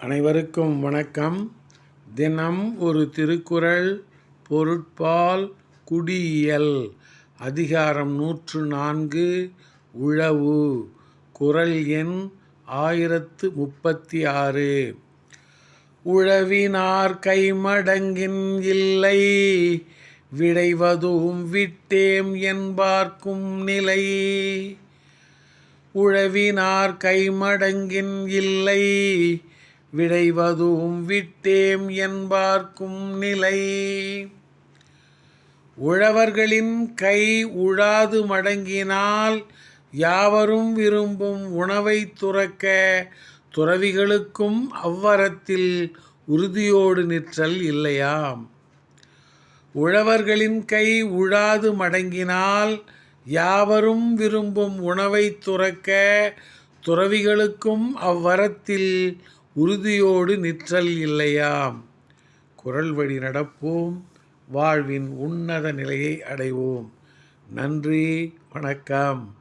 அனைவருக்கும் வணக்கம். தினம் ஒரு திருக்குறள் பொருட்பால் குடியியல் அதிகாரம் நூற்று நான்கு உழவு குறள் எண் ஆயிரத்து முப்பத்தி ஆறு உழவினார் கைமடங்கின் இல்லை விடைவதும் விட்டேம் என்பார்க்கும் நிலை. உழவினார் கைமடங்கின் இல்லை விடைவதும் விட்டேம் என்பார்க்கும் நிலை. உழவர்களின் கை உழாது மடங்கினால் யாவரும் விரும்பும் உணவை துறக்க துறவிகளுக்கும் அவ்வரத்தில் உறுதியோடு நிற்றல் இல்லையாம். உழவர்களின் கை உழாது மடங்கினால் யாவரும் விரும்பும் உணவை துறக்க துறவிகளுக்கும் அவ்வரத்தில் உறுதியோடு நிற்றல் இல்லையாம். குரல் வழி நடப்போம். வாழ்வின் உன்னத நிலையை அடைவோம். நன்றி. வணக்கம்.